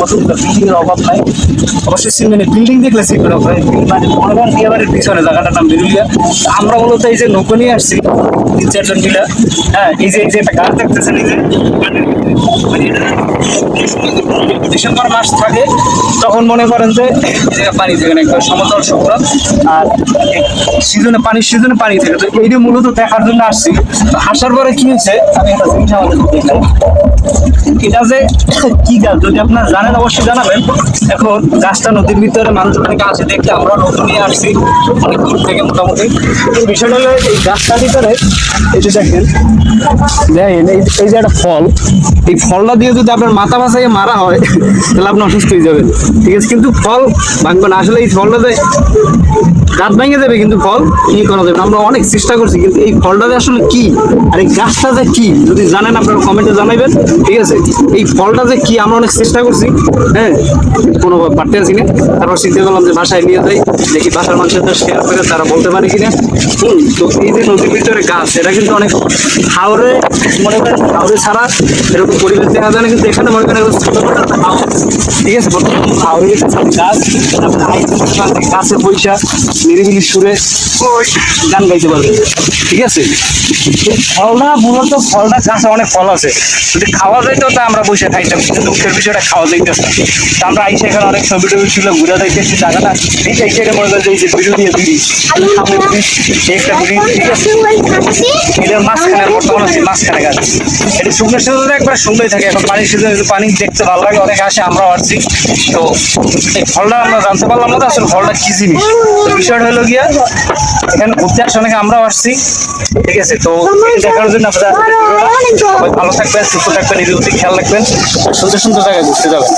কতগুলো বিল্ডিং অভাব নাই। অবশ্যই সিমেন্ট বিল্ডিং দেখলে সিমেন্ট অভাব মানে মনে করেন বিয়ে পিছনে জায়গাটার নাম বেরুলিয়া আমরা মূলত এই যে নৌকো নিয়ে আসছি, তিন চারজন মিলে। হ্যাঁ এই যে এই যে একটা গাছ দেখতেছেন, এই যে ডিসেম্বর মাস থাকে, তখন মনে করেন যে পানি থাকে না একবার সমতল শুকনো আর সিজনে পানির সিজনে পানি থাকে। তো এইটা মূলত দেখার জন্য আসছি। আসার পরে কি হয়েছে? আমি একটা জিনিস আমাদের এটা যে কি গাছ? যদি আপনারা জানেন, অবশ্যই জানাবেন। এখন গাছটা নদীর ভিতরে মানুষ অনেকে আসে দেখতে, আমরা নতুন নিয়ে আসছি। অনেক দূর থেকে মোটামুটি। তো বিষয়টা হলো, এই গাছটার ভিতরে, এই যে দেখেন দেখেন, এই যে একটা ফল। এই ফলটা দিয়ে যদি আপনার মাথা ভাসাইয়ে মারা হয়, তাহলে আপনি অসুস্থ হয়ে যাবেন। ঠিক আছে? কিন্তু ফল ভাঙবে না। আসলে এই ফলটাতে গাছ ভেঙে যাবে কিন্তু ফল ই করা যাবে। আমরা অনেক চেষ্টা করছি, কিন্তু এই ফলটা যে আসলে কি? আর এই গাছটা যে কি? যদি জানেন, আপনারা কমেন্টে জানাইবেন। ঠিক আছে? এই ফলটা যে কি আমরা অনেক চেষ্টা করছি হ্যাঁ? কোনো পারতে আছি না তারপর চিন্তা করলাম যে বাসায় নিয়ে যাই দেখি বাসার মানুষের সাথে শেয়ার করে তারা বলতে পারে কিনা। হুম, তো এই যে নদীর ভিতরে গাছ এটা কিন্তু অনেক হাওড়ে মনে করেন হাওড়ে ছাড়া এরকম পরিবেশ দেখা যায় না কিন্তু এখানে মনে করেন। ঠিক আছে? হাওড়ে গেছে গাছ তারপরে আইসে গাছে পয়সা নিরিবিলি সুরে গান গাইতে পারবে। ঠিক আছে? ফলটা মূলত ফলটা গাছে অনেক ফল আছে। যদি খাওয়া যাইতো তা আমরা বসে খাইতাম কিন্তু দুঃখের বিষয়টা খাওয়া যাইতো না। তা আমরা আইসে এখানে অনেক ছবি টবি ছিল ঘুরে যাইতেছি জায়গাটা। এই সাইডে মনে করেন যে সামনে বিড়ি একটা বিড়ি ঠিক আছে। এটার মাঝখানে বর্তমান হচ্ছে মাঝখানে গাছ। এটা শুকনো সিজনে একবার শুকনোই থাকে, এখন পানি সিজনে পানি দেখতে ভালো লাগে, অনেকে আসে আমরাও আসছি। তো এই ফলটা আমরা জানতে পারলাম না আসলে ফলটা কি জিনিস? বিষয়টা হলো গিয়া, এখানে ঘুরতে আসে অনেকে আমরাও আসছি, ঠিক আছে? তো দেখার জন্য আপনারা ভালো থাকবেন, সুস্থ থাকবেন প্রতি খেয়াল রাখবেন। সুন্দর সুন্দর জায়গায় ঘুরতে যাবেন।